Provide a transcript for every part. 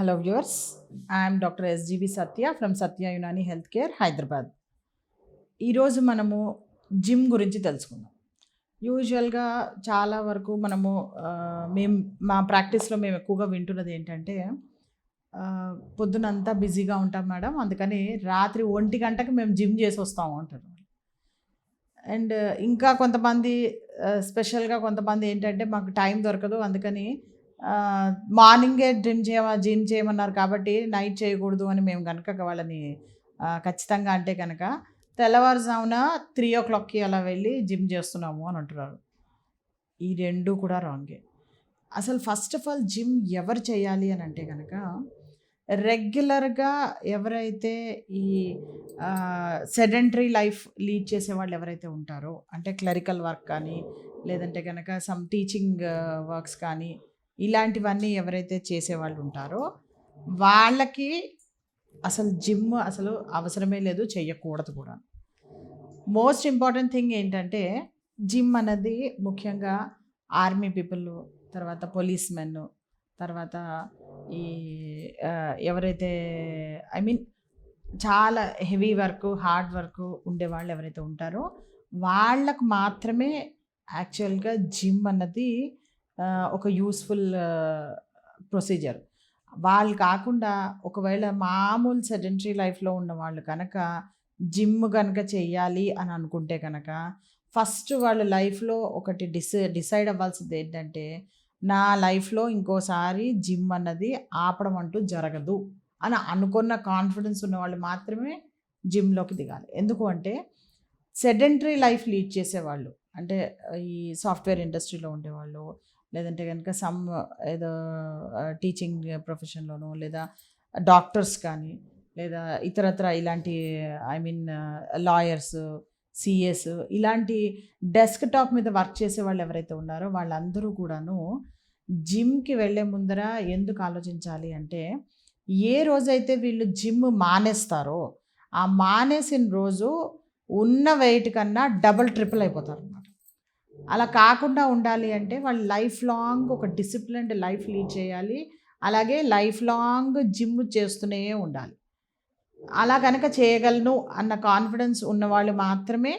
Hello viewers I'm doctor SGV Satya from Satya Unani health care Hyderabad ఈరోజు మనము gym గురించి తెలుసుకుందాం. యూజువల్గా చాలా వరకు మనము మేము మా ప్రాక్టీస్లో మేము ఎక్కువగా వింటున్నది ఏంటంటే పొద్దునంతా బిజీగా ఉంటాం మేడం. అందుకని రాత్రి ఒంటి గంటకి మేము జిమ్ చేసి వస్తాము అంటారు. అండ్ ఇంకా కొంతమంది స్పెషల్గా కొంతమంది ఏంటంటే మాకు టైం దొరకదు. అందుకని మార్నింగే జిమ్ చేయమ జిమ్ చేయమన్నారు కాబట్టి నైట్ చేయకూడదు అని మేము కనుక వాళ్ళని ఖచ్చితంగా అంటే కనుక తెల్లవారుజామున త్రీ ఓ క్లాక్కి అలా వెళ్ళి జిమ్ చేస్తున్నాము అని అంటున్నారు. ఈ రెండు కూడా రాంగే. అసలు ఫస్ట్ ఆఫ్ ఆల్ జిమ్ ఎవరు చేయాలి అని అంటే కనుక రెగ్యులర్గా ఎవరైతే ఈ సెడెంటరీ లైఫ్ లీడ్ చేసే వాళ్ళు ఎవరైతే ఉంటారో అంటే క్లరికల్ వర్క్ కానీ లేదంటే కనుక సమ్ టీచింగ్ వర్క్స్ కానీ ఇలాంటివన్నీ ఎవరైతే చేసేవాళ్ళు ఉంటారో వాళ్ళకి అసలు జిమ్ అసలు అవసరమే లేదు చేయకూడదు కూడా. మోస్ట్ ఇంపార్టెంట్ థింగ్ ఏంటంటే జిమ్ అనేది ముఖ్యంగా ఆర్మీ పీపుల్ తర్వాత పోలీస్ మెన్ తర్వాత ఈ ఎవరైతే ఐ మీన్ చాలా హెవీ వర్క్ హార్డ్ వర్క్ ఉండేవాళ్ళు ఎవరైతే ఉంటారో వాళ్ళకు మాత్రమే యాక్చువల్గా జిమ్ అన్నది ఒక యూస్ఫుల్ ప్రొసీజర్. వాళ్ళు కాకుండా ఒకవేళ మామూలు సెడెంటరీ లైఫ్లో ఉన్న వాళ్ళు కనుక జిమ్ కనుక చేయాలి అని అనుకుంటే కనుక ఫస్ట్ వాళ్ళ లైఫ్లో ఒకటి డిస్ డిసైడ్ అవ్వాల్సింది ఏంటంటే నా లైఫ్లో ఇంకోసారి జిమ్ అన్నది ఆపడం అంటూ జరగదు అని అనుకున్న కాన్ఫిడెన్స్ ఉన్న వాళ్ళు మాత్రమే జిమ్లోకి దిగాలి. ఎందుకు అంటే సెడెంటరీ లైఫ్ లీడ్ చేసేవాళ్ళు. అంటే ఈ సాఫ్ట్వేర్ ఇండస్ట్రీలో ఉండేవాళ్ళు లేదంటే కనుక సమ్ ఏదో టీచింగ్ ప్రొఫెషన్లోనో లేదా డాక్టర్స్ కానీ లేదా ఇతరత్ర ఇలాంటి ఐ మీన్ లాయర్స్ సిఎస్ ఇలాంటి డెస్క్ టాప్ మీద వర్క్ చేసే వాళ్ళు ఎవరైతే ఉన్నారో వాళ్ళందరూ కూడాను జిమ్కి వెళ్ళే ముందర ఎందుకు ఆలోచించాలి అంటే ఏ రోజైతే వీళ్ళు జిమ్ మానేస్తారో ఆ మానేసిన రోజు ఉన్న వెయిట్ కన్నా డబుల్ ట్రిపుల్ అయిపోతారు అన్నమాట అలా కాకుండా ఉండాలి అంటే వాళ్ళు లైఫ్ లాంగ్ ఒక డిసిప్లిన్డ్ లైఫ్ లీడ్ చేయాలి. అలాగే లైఫ్ లాంగ్ జిమ్ చేస్తూనే ఉండాలి. అలా కనుక చేయగలను అన్న కాన్ఫిడెన్స్ ఉన్నవాళ్ళు మాత్రమే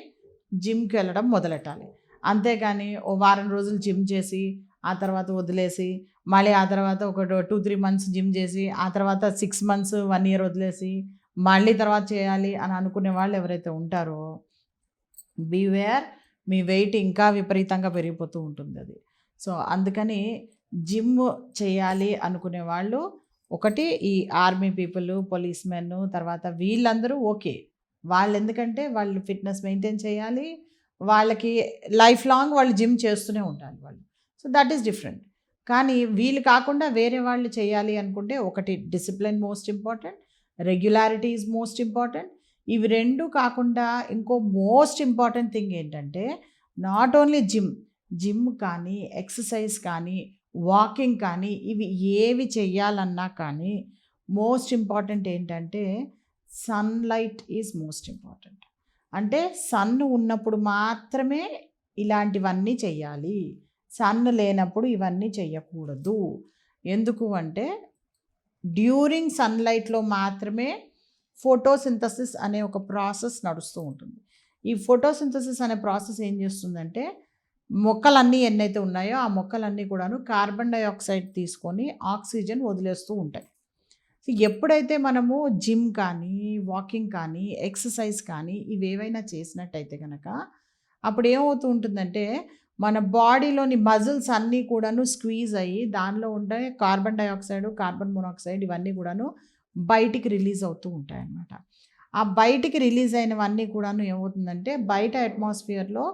జిమ్కి వెళ్ళడం మొదలెట్టాలి. అంతేగాని ఓ వారం రోజులు జిమ్ చేసి ఆ తర్వాత వదిలేసి మళ్ళీ ఆ తర్వాత ఒక టూ త్రీ మంత్స్ జిమ్ చేసి ఆ తర్వాత సిక్స్ మంత్స్ వన్ ఇయర్ వదిలేసి మళ్ళీ తర్వాత చేయాలి అని అనుకునే వాళ్ళు ఎవరైతే ఉంటారో బీవేర్ మీ వెయిట్ ఇంకా విపరీతంగా పెరిగిపోతూ ఉంటుంది అది. సో అందుకని జిమ్ చేయాలి అనుకునే వాళ్ళు ఒకటి ఈ ఆర్మీ పీపుల్ పోలీస్ మెన్ తర్వాత వీళ్ళందరూ ఓకే. వాళ్ళు ఎందుకంటే వాళ్ళు ఫిట్నెస్ మెయింటైన్ చేయాలి వాళ్ళకి లైఫ్ లాంగ్ వాళ్ళు జిమ్ చేస్తూనే ఉండాలి వాళ్ళు. So that is different. కానీ వీళ్ళు కాకుండా వేరే వాళ్ళు చేయాలి అనుకుంటే ఒకటి discipline most important regularity is most important ఇవి రెండు కాకుండా ఇంకో మోస్ట్ ఇంపార్టెంట్ థింగ్ ఏంటంటే నాట్ ఓన్లీ జిమ్ జిమ్ కానీ ఎక్సర్సైజ్ కానీ వాకింగ్ కానీ ఇవి ఏవి చెయ్యాలన్నా కానీ మోస్ట్ ఇంపార్టెంట్ ఏంటంటే సన్లైట్ ఈజ్ మోస్ట్ ఇంపార్టెంట్. అంటే సన్ ఉన్నప్పుడు మాత్రమే ఇలాంటివన్నీ చెయ్యాలి. సన్ లేనప్పుడు ఇవన్నీ చెయ్యకూడదు. ఎందుకు అంటే డ్యూరింగ్ సన్లైట్లో మాత్రమే ఫోటోసింథసిస్ అనే ఒక ప్రాసెస్ నడుస్తూ ఉంటుంది. ఈ ఫోటోసింథసిస్ అనే ప్రాసెస్ ఏం చేస్తుందంటే మొక్కలన్నీ ఎన్నైతే ఉన్నాయో ఆ మొక్కలన్నీ కూడాను కార్బన్ డైఆక్సైడ్ తీసుకొని ఆక్సిజన్ వదిలేస్తూ ఉంటాయి. సో ఎప్పుడైతే మనము జిమ్ కానీ వాకింగ్ కానీ ఎక్సర్సైజ్ కానీ ఇవేవైనా చేసినట్టయితే కనుక అప్పుడు ఏమవుతూ ఉంటుందంటే మన బాడీలోని మజిల్స్ అన్నీ కూడాను స్క్వీజ్ అయ్యి దానిలో ఉండే కార్బన్ డైఆక్సైడ్ కార్బన్ మోనాక్సైడ్ ఇవన్నీ కూడాను బయటికి రిలీజ్ అవుతూ ఉంటాయి అన్నమాట ఆ బయటికి రిలీజ్ అయినవన్నీ కూడాను ఏమవుతుందంటే బయట అట్మాస్ఫియర్లో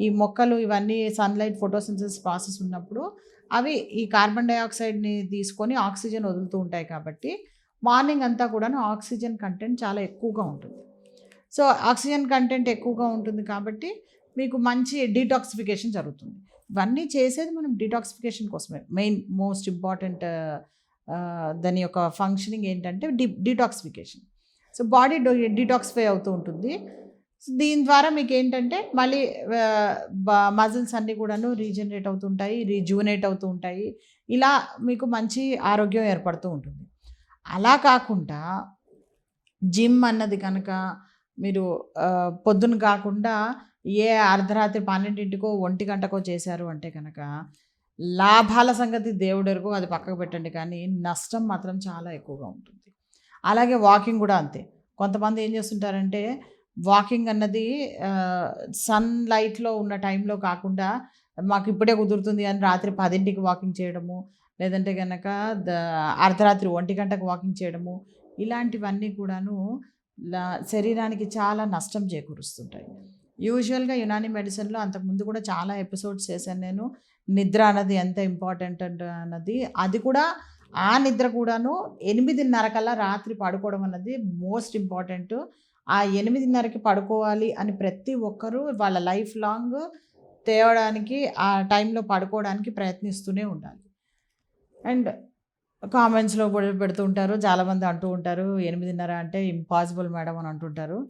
ఈ మొక్కలు ఇవన్నీ సన్లైట్ ఫోటోసింథసిస్ ప్రాసెస్ ఉన్నప్పుడు అవి ఈ కార్బన్ డైఆక్సైడ్ని తీసుకొని ఆక్సిజన్ వదులుతూ ఉంటాయి కాబట్టి మార్నింగ్ అంతా కూడాను ఆక్సిజన్ కంటెంట్ చాలా ఎక్కువగా ఉంటుంది. సో ఆక్సిజన్ కంటెంట్ ఎక్కువగా ఉంటుంది కాబట్టి మీకు మంచి డీటాక్సిఫికేషన్ జరుగుతుంది. ఇవన్నీ చేసేది మనం డీటాక్సిఫికేషన్ కోసమే. మెయిన్ మోస్ట్ ఇంపార్టెంట్ దాని యొక్క ఫంక్షనింగ్ ఏంటంటే డి డిటాక్సిఫికేషన్ సో బాడీ డిటాక్సిఫై అవుతూ ఉంటుంది. సో దీని ద్వారా మీకు ఏంటంటే మళ్ళీ మజిల్స్ అన్నీ కూడాను రీజనరేట్ అవుతుంటాయి రీజువనేట్ అవుతూ ఉంటాయి. ఇలా మీకు మంచి ఆరోగ్యం ఏర్పడుతూ ఉంటుంది. అలా కాకుండా జిమ్ అన్నది కనుక మీరు పొద్దున కాకుండా ఏ అర్ధరాత్రి పన్నెండింటికో ఒంటి గంటకో చేశారు అంటే కనుక లాభాల సంగతి దేవుడెరుగు అది పక్కకు పెట్టండి. కానీ నష్టం మాత్రం చాలా ఎక్కువగా ఉంటుంది. అలాగే వాకింగ్ కూడా అంతే. కొంతమంది ఏం చేస్తుంటారంటే వాకింగ్ అన్నది సన్ లైట్లో ఉన్న టైంలో కాకుండా మాకు ఇప్పుడే కుదురుతుంది అని రాత్రి పదింటికి వాకింగ్ చేయడము లేదంటే కనుక ద అర్ధరాత్రి ఒంటి గంటకు వాకింగ్ చేయడము ఇలాంటివన్నీ కూడాను శరీరానికి చాలా నష్టం చేకూరుస్తుంటాయి. యూజువల్గా యునాని మెడిసిన్లో అంతకుముందు కూడా చాలా ఎపిసోడ్స్ చేశాను నేను. నిద్ర అన్నది ఎంత ఇంపార్టెంట్ అన్నది. అది కూడా ఆ నిద్ర కూడాను ఎనిమిదిన్నర కల్లా రాత్రి పడుకోవడం అన్నది మోస్ట్ ఇంపార్టెంట్. ఆ ఎనిమిదిన్నరకి పడుకోవాలి అని ప్రతి ఒక్కరూ వాళ్ళ లైఫ్ లాంగ్ తేవడానికి ఆ టైంలో పడుకోవడానికి ప్రయత్నిస్తూనే ఉండాలి. అండ్ కామెంట్స్లో కూడా పెడుతూ ఉంటారు. చాలామంది అంటూ ఉంటారు ఎనిమిదిన్నర అంటే ఇంపాసిబుల్ మేడం అని అంటుంటారు.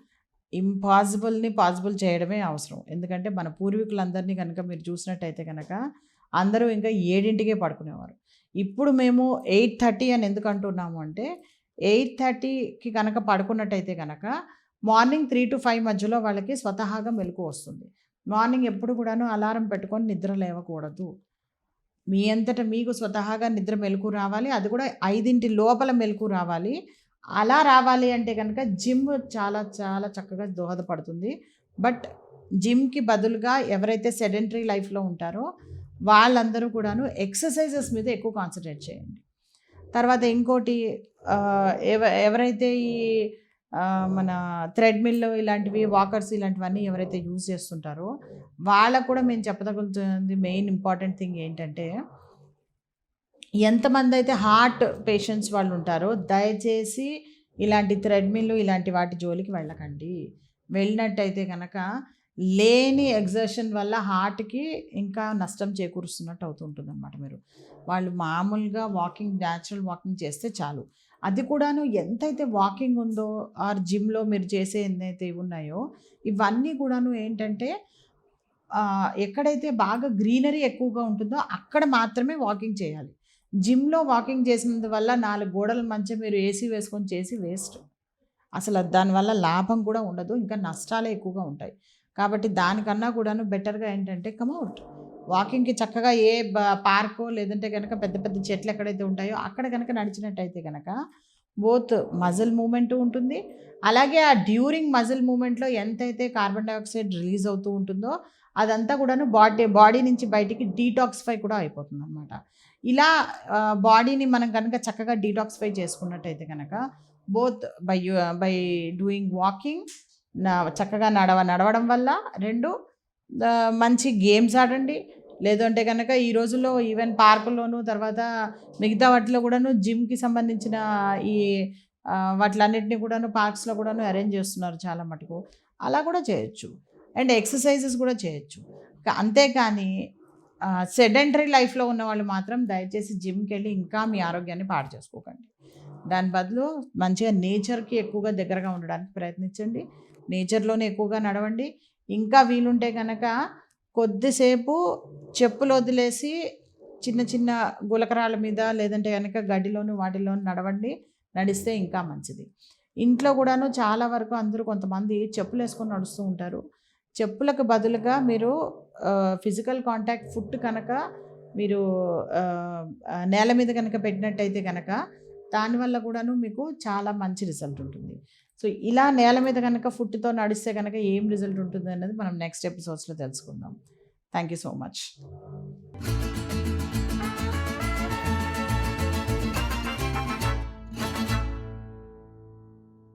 ఇంపాసిబుల్ని పాసిబుల్ చేయడమే అవసరం. ఎందుకంటే మన పూర్వీకులందరినీ కనుక మీరు చూసినట్టయితే కనుక అందరూ ఇంకా ఏడింటికే పడుకునేవారు. ఇప్పుడు మేము ఎయిట్ థర్టీ అని ఎందుకు అంటున్నాము అంటే ఎయిట్ థర్టీకి కనుక పడుకున్నట్టయితే కనుక మార్నింగ్ త్రీ టు ఫైవ్ మధ్యలో వాళ్ళకి స్వతహాగా మెలకు వస్తుంది. మార్నింగ్ ఎప్పుడు కూడాను అలారం పెట్టుకొని నిద్ర లేవకూడదు. మీ అంతటా మీకు స్వతహాగా నిద్ర మెలకు రావాలి. అది కూడా ఐదింటి లోపల మెలకు రావాలి. అలా రావాలి అంటే కనుక జిమ్ చాలా చాలా చక్కగా దోహదపడుతుంది. బట్ జిమ్కి బదులుగా ఎవరైతే సెడెంటరీ లైఫ్లో ఉంటారో వాళ్ళందరూ కూడాను ఎక్సర్సైజెస్ మీద ఎక్కువ కాన్సన్ట్రేట్ చేయండి. తర్వాత ఇంకోటి ఎవ ఎవరైతే ఈ మన థ్రెడ్మిల్ ఇలాంటివి వాకర్స్ ఇలాంటివన్నీ ఎవరైతే యూజ్ చేస్తుంటారో వాళ్ళకు కూడా మేము చెప్పదలుచుతుంది మెయిన్ ఇంపార్టెంట్ థింగ్ ఏంటంటే ఎంతమంది అయితే హార్ట్ పేషెంట్స్ వాళ్ళు ఉంటారో దయచేసి ఇలాంటి థ్రెడ్మిల్ ఇలాంటి వాటి జోలికి వెళ్ళకండి. వెళ్ళినట్టయితే కనుక లేని ఎగ్జర్షన్ వల్ల హార్ట్కి ఇంకా నష్టం చేకూరుస్తున్నట్టు అవుతుంటుంది అనమాట మీరు. వాళ్ళు మామూలుగా వాకింగ్ న్యాచురల్ వాకింగ్ చేస్తే చాలు. అది కూడాను ఎంతైతే వాకింగ్ ఉందో ఆర్ జిమ్లో మీరు చేసే ఎన్నైతే ఉన్నాయో ఇవన్నీ కూడాను ఏంటంటే ఎక్కడైతే బాగా గ్రీనరీ ఎక్కువగా ఉంటుందో అక్కడ మాత్రమే వాకింగ్ చేయాలి. జిమ్లో వాకింగ్ చేసినందు వల్ల నాలుగు గోడల మధ్య మీరు ఏసీ వేసుకొని చేసి వేస్ట్. అసలు దానివల్ల లాభం కూడా ఉండదు ఇంకా నష్టాలే ఎక్కువగా ఉంటాయి. కాబట్టి దానికన్నా కూడాను బెటర్గా ఏంటంటే కమౌట్ వాకింగ్కి చక్కగా ఏ పార్కో లేదంటే కనుక పెద్ద పెద్ద చెట్లు ఎక్కడైతే ఉంటాయో అక్కడ కనుక నడిచినట్టయితే కనుక బోత్ మజిల్ మూమెంట్ ఉంటుంది. అలాగే ఆ డ్యూరింగ్ మజిల్ మూమెంట్లో ఎంతైతే కార్బన్ డైఆక్సైడ్ రిలీజ్ అవుతూ ఉంటుందో అదంతా కూడాను బాడీ బాడీ నుంచి బయటికి డీటాక్సిఫై కూడా అయిపోతుంది అనమాట ఇలా బాడీని మనం కనుక చక్కగా డీటాక్సిఫై చేసుకున్నట్టయితే కనుక both by by doing walking చక్కగా నడవ నడవడం వల్ల రెండు మంచి గేమ్స్ ఆడండి. లేదంటే కనుక ఈ రోజుల్లో ఈవెన్ పార్కుల్లోనూ తర్వాత మిగతా వాటిలో కూడాను జిమ్కి సంబంధించిన ఈ ఆ, వాటిలన్నిటిని కూడాను పార్క్స్లో కూడాను అరేంజ్ చేస్తున్నారు చాలా మటుకు. అలా కూడా చేయొచ్చు. అండ్ ఎక్సర్సైజెస్ కూడా చేయొచ్చు. అంతేకాని సెడెంటరీ లైఫ్లో ఉన్న వాళ్ళు మాత్రం దయచేసి జిమ్కి వెళ్ళి ఇంకా మీ ఆరోగ్యాన్ని పాడు చేసుకోకండి. దాని బదులు మంచిగా నేచర్కి ఎక్కువగా దగ్గరగా ఉండడానికి ప్రయత్నించండి. నేచర్లోనే ఎక్కువగా నడవండి. ఇంకా వీలుంటే కనుక కొద్దిసేపు చెప్పులు వదిలేసి చిన్న చిన్న గులకరాల మీద లేదంటే కనుక గడ్డిలోను వాటిలోను నడవండి. నడిస్తే ఇంకా మంచిది. ఇంట్లో కూడాను చాలా వరకు అందరూ కొంతమంది చెప్పులు వేసుకొని నడుస్తూ ఉంటారు. చెప్పులకు బదులుగా మీరు ఫిజికల్ కాంటాక్ట్ ఫుట్ కనుక మీరు నేల మీద కనుక పెట్టినట్టయితే కనుక దానివల్ల కూడాను మీకు చాలా మంచి రిజల్ట్ ఉంటుంది. సో ఇలా నేల మీద కనుక ఫుట్తో నడిస్తే కనుక ఏం రిజల్ట్ ఉంటుంది అనేది మనం నెక్స్ట్ ఎపిసోడ్స్లో తెలుసుకుందాం. Thank you so much